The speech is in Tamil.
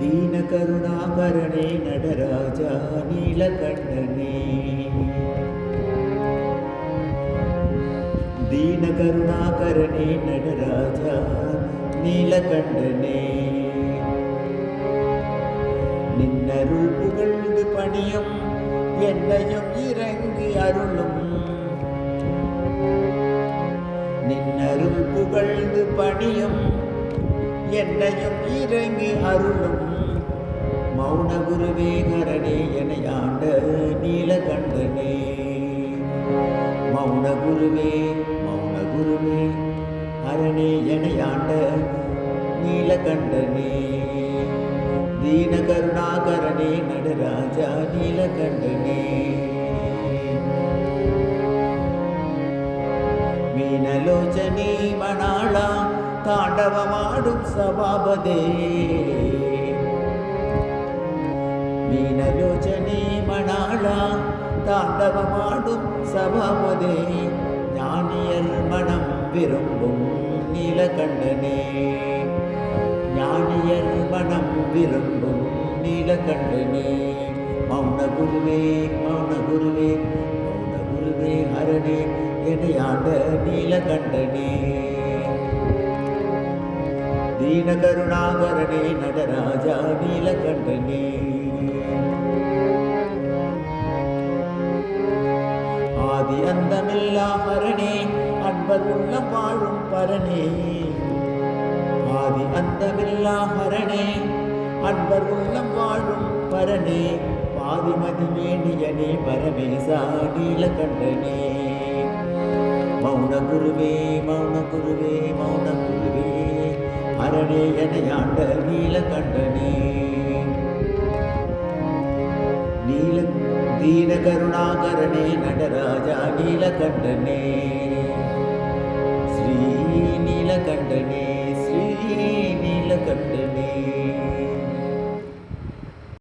கருணாகரனே நடராஜா நீலகண்டனே தீன கருணாகரனே நடராஜா நீலகண்டனே நின்னருள் புகழ்ந்து பணியும் என்னையும் இறங்கி அருளும் நின்னருள் புகழ்ந்து பணியும் என்னையும் இறங்கி அருளும். மௌன குருவே கரணே என ஆண்ட நீலகண்டனே. மௌன குருவே மௌன குருவே அரணே என ஆண்ட நீலகண்டனே. தீன கருணாகரனே நடராஜா நீலகண்டனே. மீனலோச்சனே மணாளா தாண்டவமாடும் சபாபதே. மீனலோச்சனே மணாளா தாண்டவமாடும் சபாபதே. ஞானியர் மனம் விரும்பும் நீலகண்டனே. ஞானியர் மனம் விரும்பும் நீலகண்டனே. மௌன குருவே மௌன குருவே மௌன குருவே ஹரணே என்னை ஆண்ட நீலகண்டனே தீனகருணாகரனே நடராஜா நீலகண்டனே ஆதி அந்தமில்லா ஹரணே அன்பர் உள்ளம் வாழும் பரணே. ஆதி அந்தமில்லா ஹரணே அன்பர் உள்ளம் வாழும் பரணே. பாதிமதி வேணியனே பரமேசா நீலகண்டனே மௌன குருவே மௌன குருவே மௌன குருவே அரணே எனையாண்ட நீலகண்டனே. நீல தீன கருணாகரனே நடராஜா நீலகண்டனே.